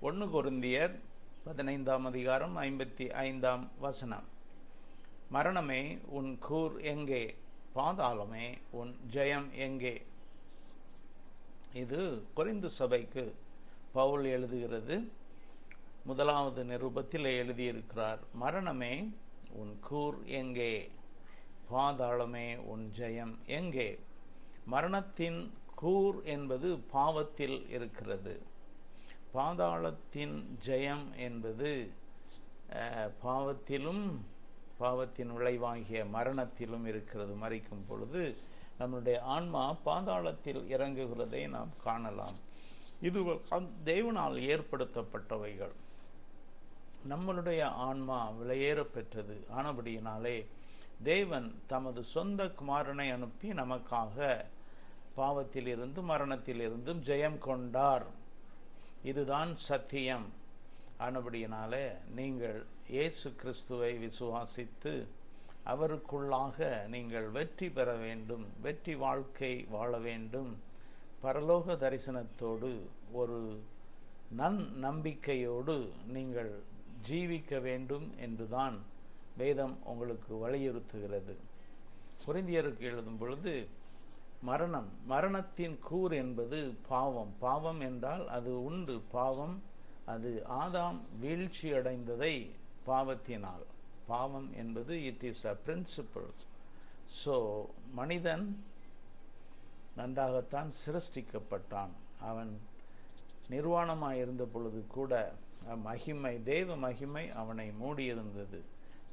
ஒன்று கொருந்தியர் பதினைந்தாம் அதிகாரம் ஐம்பத்தி ஐந்தாம் வசனம். மரணமே உன் கூர் எங்கே? பாதாளமே உன் ஜெயம் எங்கே? இது குறைந்து சபைக்கு பவுல் எழுதுகிறது. முதலாவது நிருபத்தில் எழுதியிருக்கிறார் மரணமே உன் கூர் எங்கே? பாதாளமே உன் ஜெயம் எங்கே? மரணத்தின் கூர் என்பது பாவத்தில் இருக்கிறது. பாதாளத்தின் ஜெயம் என்பது பாவத்திலும் பாவத்தின் விளைவாகிய மரணத்திலும் இருக்கிறது. மறிக்கும் பொழுது நம்முடைய ஆன்மா பாதாளத்தில் இறங்குகிறதை நாம் காணலாம். இது தெய்வனால் தேவனால் ஏற்படுத்தப்பட்டவைகள். நம்மளுடைய ஆன்மா விலையேற பெற்றது. ஆனபடியினாலே தேவன் தமது சொந்த குமாரனை அனுப்பி நமக்காக பாவத்திலிருந்து மரணத்திலிருந்தும் ஜெயம் கொண்டார். இதுதான் சத்தியம். ஆனபடியினாலே நீங்கள் இயேசு கிறிஸ்துவை விசுவாசித்து அவருக்குள்ளாக நீங்கள் வெற்றி பெற வேண்டும் வெற்றி வாழ்க்கை வாழ வேண்டும். பரலோக தரிசனத்தோடு ஒரு நன் நம்பிக்கையோடு நீங்கள் ஜீவிக்க வேண்டும் என்றுதான் வேதம் உங்களுக்கு வலியுறுத்துகிறது. குறைந்தியருக்கு எழுதும் பொழுது மரணம். மரணத்தின் கூர் என்பது பாவம். பாவம் என்றால் அது உண்டு. பாவம் அது ஆதாம் வீழ்ச்சி அடைந்ததை பாவத்தினால். பாவம் என்பது it is a principle so மனிதன் நன்றாகத்தான் சிருஷ்டிக்கப்பட்டான். அவன் நிர்வாணமாக இருந்த பொழுது கூட மகிமை தேவ மகிமை அவனை மூடியிருந்தது.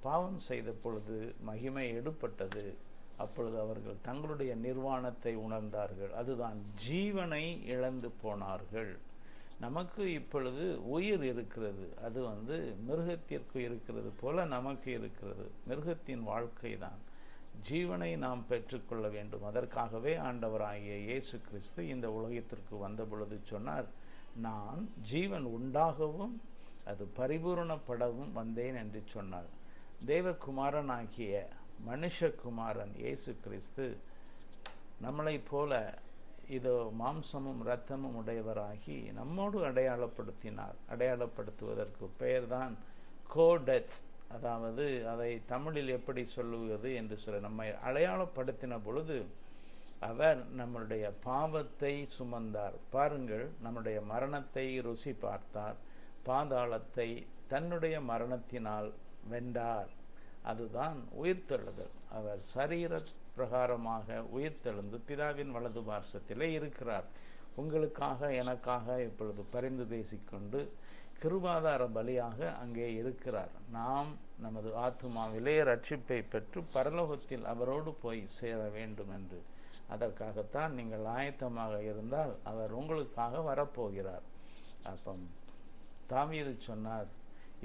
பாவம் செய்த பொழுது மகிமை எடுப்பட்டது. அப்பொழுது அவர்கள் தங்களுடைய நிர்வாணத்தை உணர்ந்தார்கள். அதுதான் ஜீவனை இழந்து போனார்கள். நமக்கு இப்பொழுது உயிர் இருக்கிறது. அது வந்து மிருகத்திற்கு இருக்கிறது போல நமக்கு இருக்கிறது. மிருகத்தின் வாழ்க்கை தான். ஜீவனை நாம் பெற்றுக்கொள்ள வேண்டும். அதற்காகவே ஆண்டவராகிய இயேசு கிறிஸ்து இந்த உலகத்திற்கு வந்த பொழுது சொன்னார் நான் ஜீவன் உண்டாகவும் அது பரிபூரணப்படவும் வந்தேன் என்று சொன்னார். தேவகுமாரனாகிய மனுஷகுமாரன் இயேசு கிறிஸ்து நம்மளைப் போல இதோ மாம்சமும் இரத்தமும் உடையவராகி நம்மோடு அடையாளப்படுத்தினார். அடையாளப்படுத்துவதற்கு பெயர்தான் கோடெத். அதாவது அதை தமிழில் எப்படி சொல்லுவது என்று சொல்ல நம்மை அடையாளப்படுத்தின பொழுது அவர் நம்முடைய பாவத்தை சுமந்தார். பாருங்கள் நம்முடைய மரணத்தை ருசி பார்த்தார். பாதாளத்தை தன்னுடைய மரணத்தினால் வென்றார். அதுதான் உயிர்த்தெழுதல். அவர் சரீர பிரகாரமாக உயிர்த்தெழுந்து பிதாவின் வலது பார்சத்திலே இருக்கிறார். உங்களுக்காக எனக்காக இப்பொழுது பரிந்து பேசிக்கொண்டு கிருபாதார பலியாக அங்கே இருக்கிறார். நாம் நமது ஆத்மாவிலே ரட்சிப்பை பெற்று பரலோகத்தில் அவரோடு போய் சேர வேண்டும் என்று அதற்காகத்தான் நீங்கள் ஆயத்தமாக இருந்தால் அவர் உங்களுக்காக வரப்போகிறார். அப்போ தாவீது சொன்னார்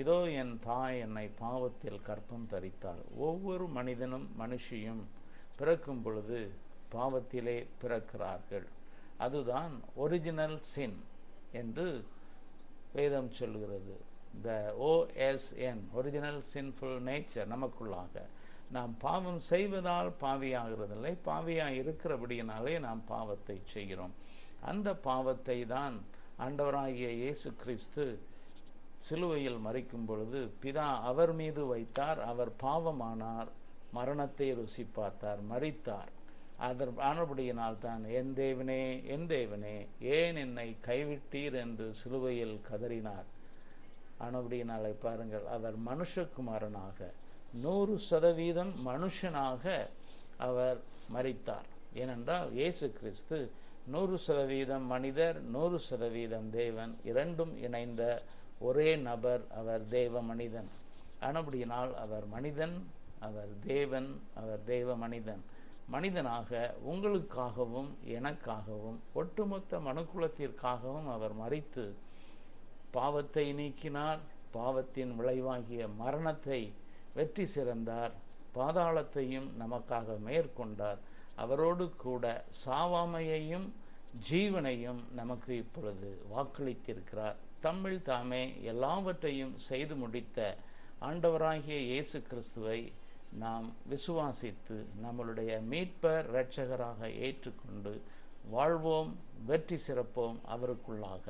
இதோ என் தாய் என்னை பாவத்தில் கற்பம் தரித்தாள். ஒவ்வொரு மனிதனும் மனுஷியும் பிறக்கும் பொழுது பாவத்திலே பிறக்கிறார்கள். அதுதான் ஒரிஜினல் சின் என்று வேதம் சொல்கிறது. The O S N original sinful nature நமக்குள்ளாக. நாம் பாவம் செய்வதால் பாவியாகிறதில்லை. பாவியாக இருக்கிறபடியினாலே நாம் பாவத்தை செய்கிறோம். அந்த பாவத்தை தான் ஆண்டவராகிய இயேசு கிறிஸ்து சிலுவையில் மறிக்கும் பொழுது பிதா அவர் மீது வைத்தார் அவர் பாவமானார் மரணத்தை ருசி பார்த்தார் மறித்தார் அதர் ஆனபடியினால் தான் என் தேவனே என் தேவனே ஏன் என்னை கைவிட்டீர் என்று சிலுவையில் கதறினார். ஆனபடியினாலே பாருங்கள் அவர் மனுஷகுமாரனாக நூறு சதவீதம் மனுஷனாக அவர் மறித்தார் ஏனென்றால் இயேசு கிறிஸ்து நூறு சதவீதம் மனிதர் நூறு சதவீதம் தேவன் இரண்டும் இணைந்த ஒரே நபர் அவர் தேவ மனிதன். ஆனபடியினால் அவர் மனிதன் அவர் தேவன் அவர் தெய்வ மனிதன். மனிதனாக உங்களுக்காகவும் எனக்காகவும் ஒட்டுமொத்த மனுக்குலத்திற்காகவும் அவர் மறித்து பாவத்தை நீக்கினார். பாவத்தின் விளைவாகிய மரணத்தை வெற்றி சிறந்தார். பாதாளத்தையும் நமக்காக மேற்கொண்டார். அவரோடு கூட சாவாமையையும் ஜீவனையும் நமக்கு இப்பொழுது வாக்களித்திருக்கிறார். தம்மில் தாமே எல்லாவற்றையும் செய்து முடித்த ஆண்டவராகிய இயேசு கிறிஸ்துவை நாம் விசுவாசித்து நம்மளுடைய மீட்பர் இரட்சகராக ஏற்றுக்கொண்டு வாழ்வோம் வெற்றி சிறப்போம் அவருக்குள்ளாக.